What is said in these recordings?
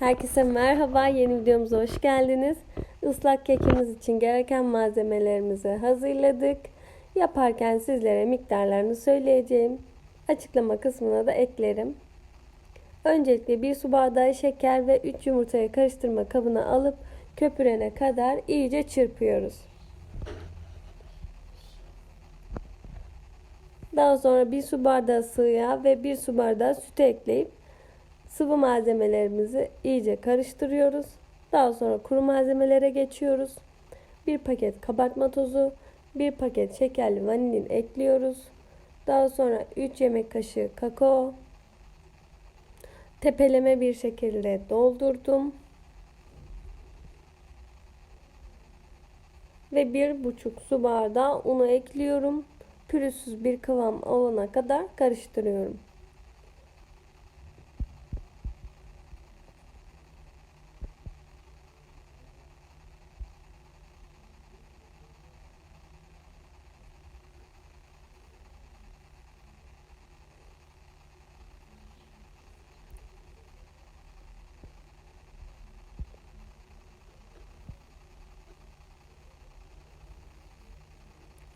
Herkese merhaba. Yeni videomuza hoş geldiniz. Islak kekimiz için gereken malzemelerimizi hazırladık. Yaparken sizlere miktarlarını söyleyeceğim. Açıklama kısmına da eklerim. Öncelikle bir su bardağı şeker ve 3 yumurtayı karıştırma kabına alıp köpürene kadar iyice çırpıyoruz. Daha sonra bir su bardağı sıvı yağ ve bir su bardağı sütü ekleyip sıvı malzemelerimizi iyice karıştırıyoruz. Daha sonra kuru malzemelere geçiyoruz. Bir paket kabartma tozu, bir paket şekerli vanilin ekliyoruz. Daha sonra 3 yemek kaşığı kakao, tepeleme bir şekilde doldurdum. Ve bir buçuk su bardağı unu ekliyorum. Pürüzsüz bir kıvam olana kadar karıştırıyorum.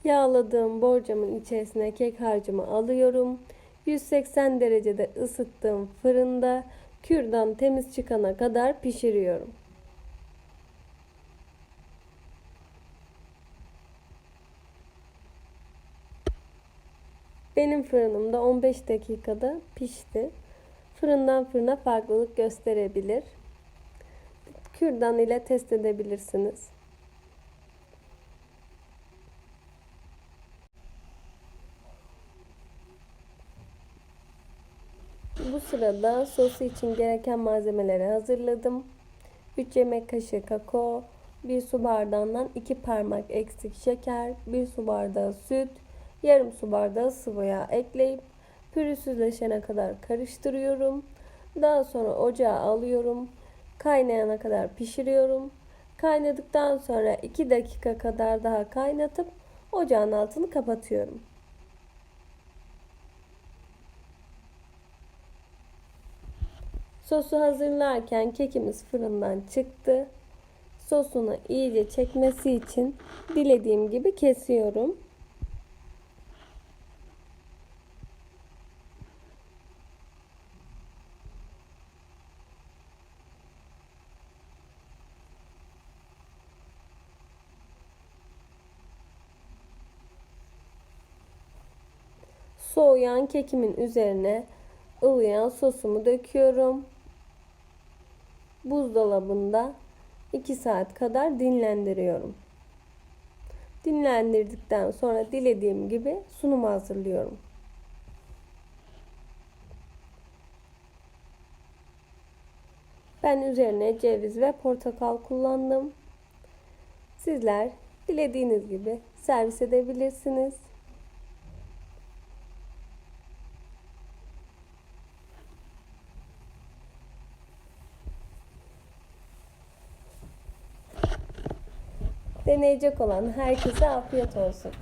Yağladığım borcamın içerisine kek harcımı alıyorum. 180 derecede ısıttığım fırında kürdan temiz çıkana kadar pişiriyorum. Benim fırınımda 15 dakikada pişti. Fırından fırına farklılık gösterebilir. Kürdan ile test edebilirsiniz. Bu sırada sosu için gereken malzemeleri hazırladım. 3 yemek kaşığı kakao, 1 su bardağından 2 parmak eksik şeker, 1 su bardağı süt, yarım su bardağı sıvı yağ ekleyip pürüzsüzleşene kadar karıştırıyorum. Daha sonra ocağa alıyorum. Kaynayana kadar pişiriyorum. Kaynadıktan sonra 2 dakika kadar daha kaynatıp ocağın altını kapatıyorum. Sosu hazırlarken kekimiz fırından çıktı. Sosunu iyice çekmesi için dilediğim gibi kesiyorum. Soğuyan kekimin üzerine ılıyan sosumu döküyorum. Buzdolabında 2 saat kadar dinlendiriyorum. Dinlendirdikten sonra dilediğim gibi sunum hazırlıyorum. Ben üzerine ceviz ve portakal kullandım. Sizler dilediğiniz gibi servis edebilirsiniz. Deneyecek olan herkese afiyet olsun.